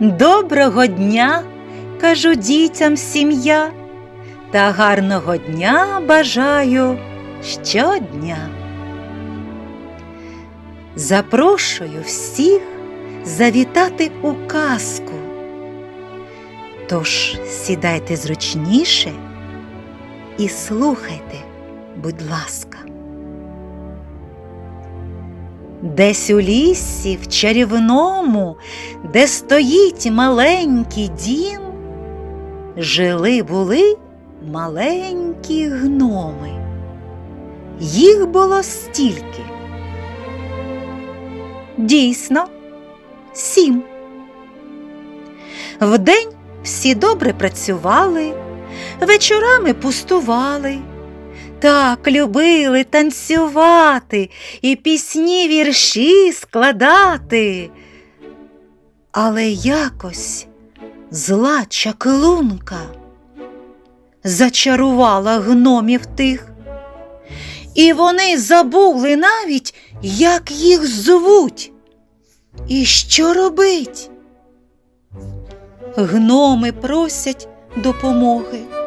Доброго дня, кажу дітям сім'я, та гарного дня бажаю щодня. Запрошую всіх завітати у казку. Тож сідайте зручніше і слухайте, будь ласка. Десь у лісі в чарівному, де стоїть маленький дім, жили були маленькі гноми. Їх було стільки. Дійсно, сім. Вдень всі добре працювали, вечорами пустували. Так любили танцювати і пісні вірші складати. Але якось зла чаклунка зачарувала гномів тих, і вони забули навіть, як їх звуть. І що робить? Гноми просять допомоги.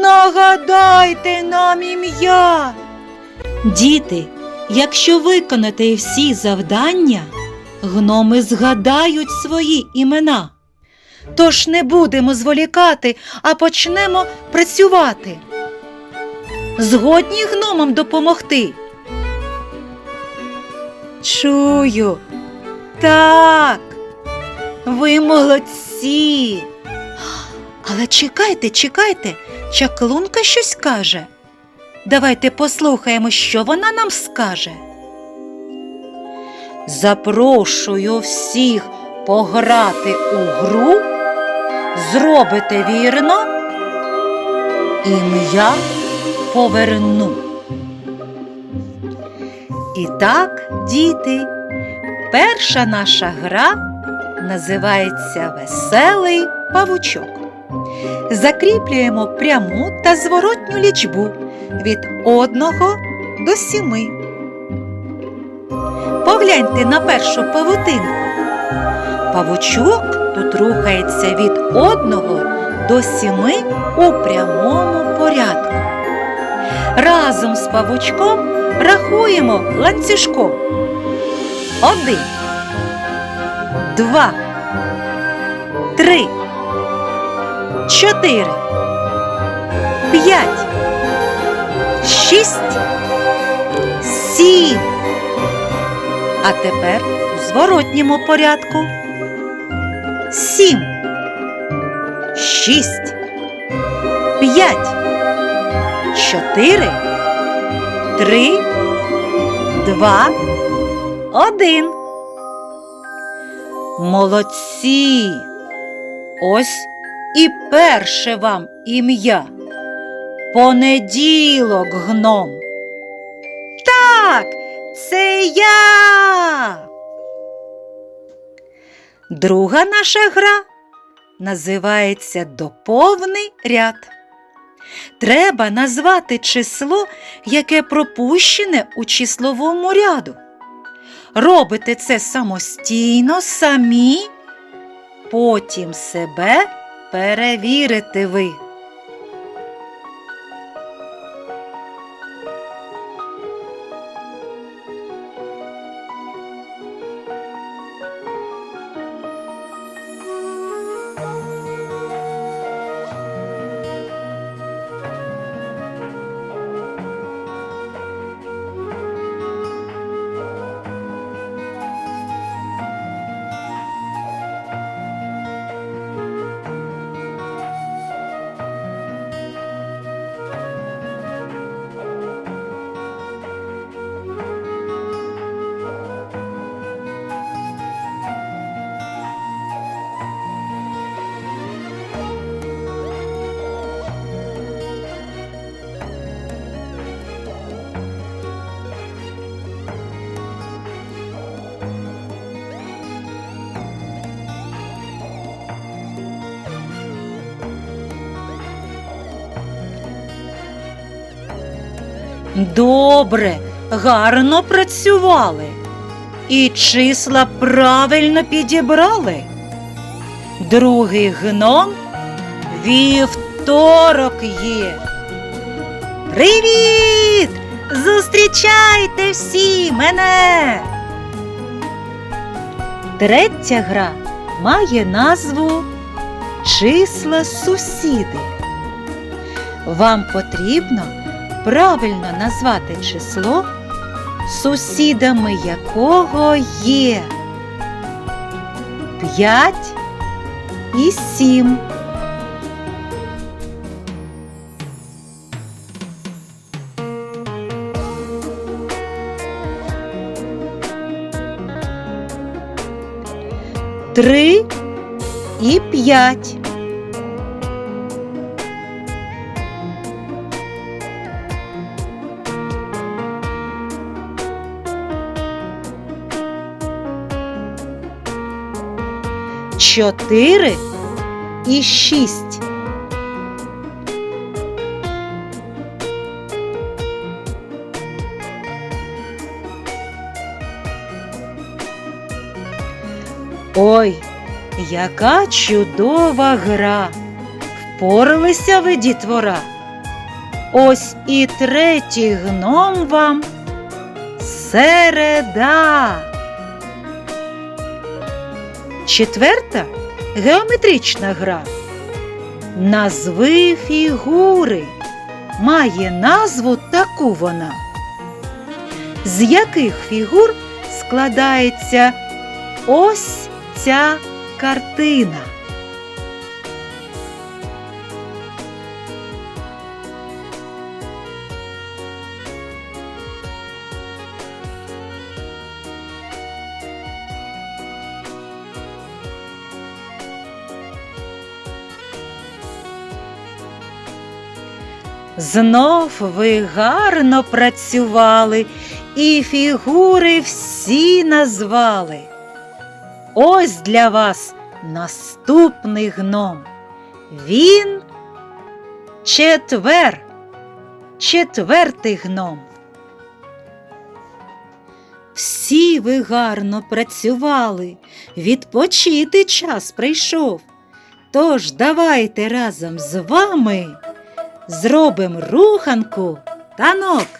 Нагадайте нам ім'я. Діти, якщо виконати всі завдання, гноми згадають свої імена. Тож не будемо зволікати, а почнемо працювати. Згодні гномам допомогти. Чую. Так. Ви молодці. Але чекайте, чекайте, чаклунка щось каже. Давайте послухаємо, що вона нам скаже. Запрошую всіх пограти у гру, зробите вірно, ім'я поверну. І так, діти, перша наша гра називається Веселий павучок. Закріплюємо пряму та зворотню лічбу від одного до сіми. Погляньте на першу павутинку. Павучок тут рухається від одного до сіми у прямому порядку. Разом з павучком рахуємо ланцюжком. Один, два, три, чотири, п'ять, шість, сім. А тепер у зворотньому порядку. Сім, шість, п'ять, чотири, три, два, один. Молодці! Ось і перше вам ім'я. Понеділок гном. Так, це я. Друга наша гра називається Доповний ряд. Треба назвати число, яке пропущене у числовому ряду. Робите це самостійно, самі, потім себе перевірите ви. Добре, гарно працювали. І числа правильно підібрали. Другий гном вівторок є. Привіт! Зустрічайте всі мене! Третя гра має назву Числа сусіди. Вам потрібно правильно назвати число, сусідами якого є 5 і 7. Три і п'ять. Чотири і шість. Ой, яка чудова гра! Впоралися ви, дітвора. Ось і третій гном вам середа. Четверта геометрична гра. Назви фігури. Має назву таку вона. З яких фігур складається ось ця картина? Знов ви гарно працювали і фігури всі назвали. Ось для вас наступний гном. Він четвер, четвертий гном. Всі ви гарно працювали, відпочити час прийшов. Тож давайте разом з вами зробимо руханку танок.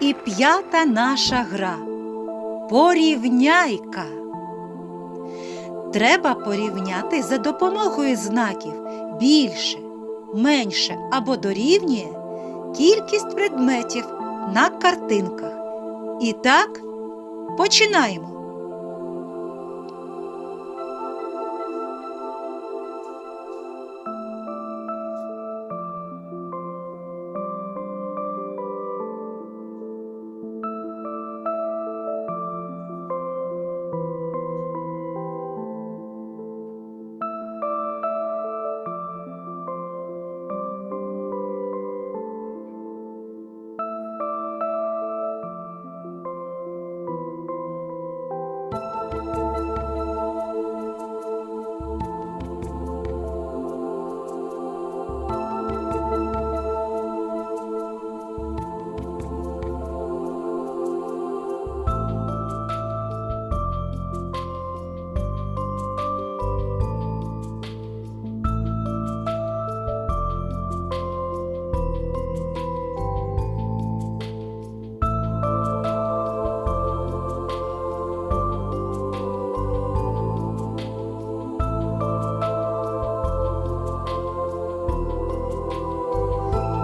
І п'ята наша гра. Порівняйка. Треба порівняти за допомогою знаків більше, менше або дорівнює кількість предметів на картинках. І так, починаємо.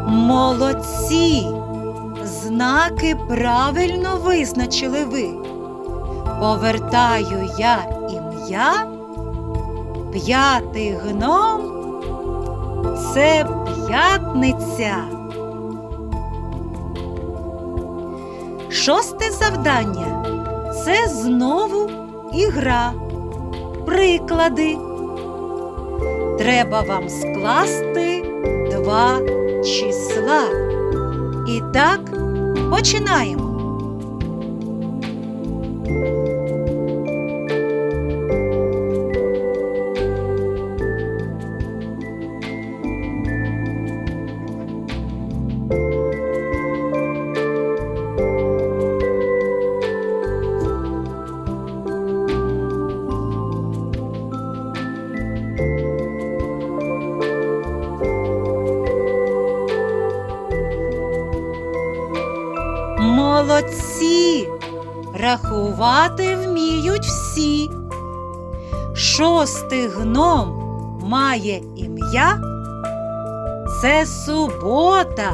Молодці! Знаки правильно визначили ви. Повертаю я ім'я, п'ятий гном це п'ятниця. Шосте завдання це знову ігра. Приклади. Треба вам скласти два числа. І так починаємо. Молодці! Рахувати вміють всі. Шостий гном має ім'я. Це субота.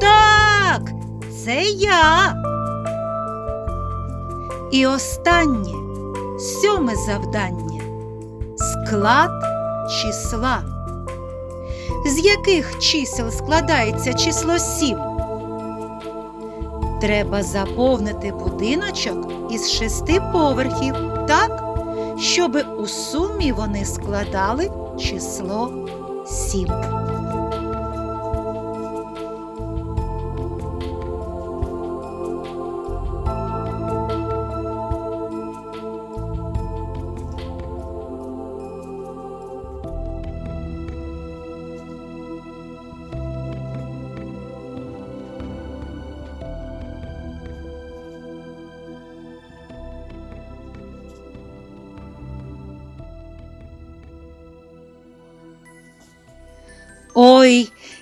Так, це я. І останнє сьоме завдання склад числа. З яких чисел складається число сім? Треба заповнити будиночок із шести поверхів так, щоби у сумі вони складали число сім.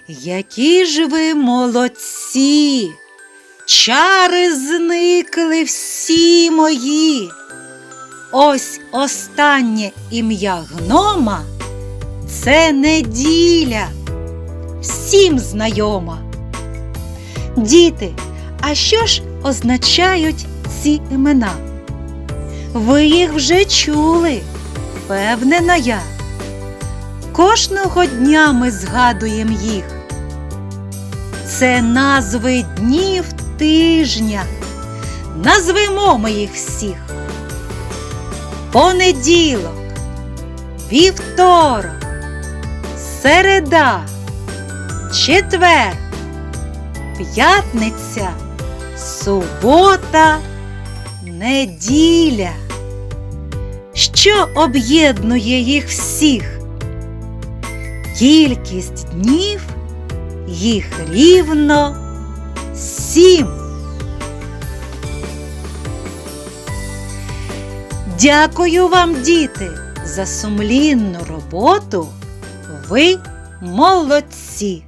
Які ж ви молодці! Чари зникли всі мої. Ось останнє ім'я гнома це неділя, всім знайома. Діти, а що ж означають ці імена? Ви їх вже чули, впевнена я. Кожного дня ми згадуємо їх. Це назви днів тижня. Назвемо ми їх всіх. Понеділок, вівторок, середа, четвер, п'ятниця, субота, неділя. Що об'єднує їх всіх? Кількість днів їх рівно сім. Дякую вам, діти, за сумлінну роботу. Ви молодці.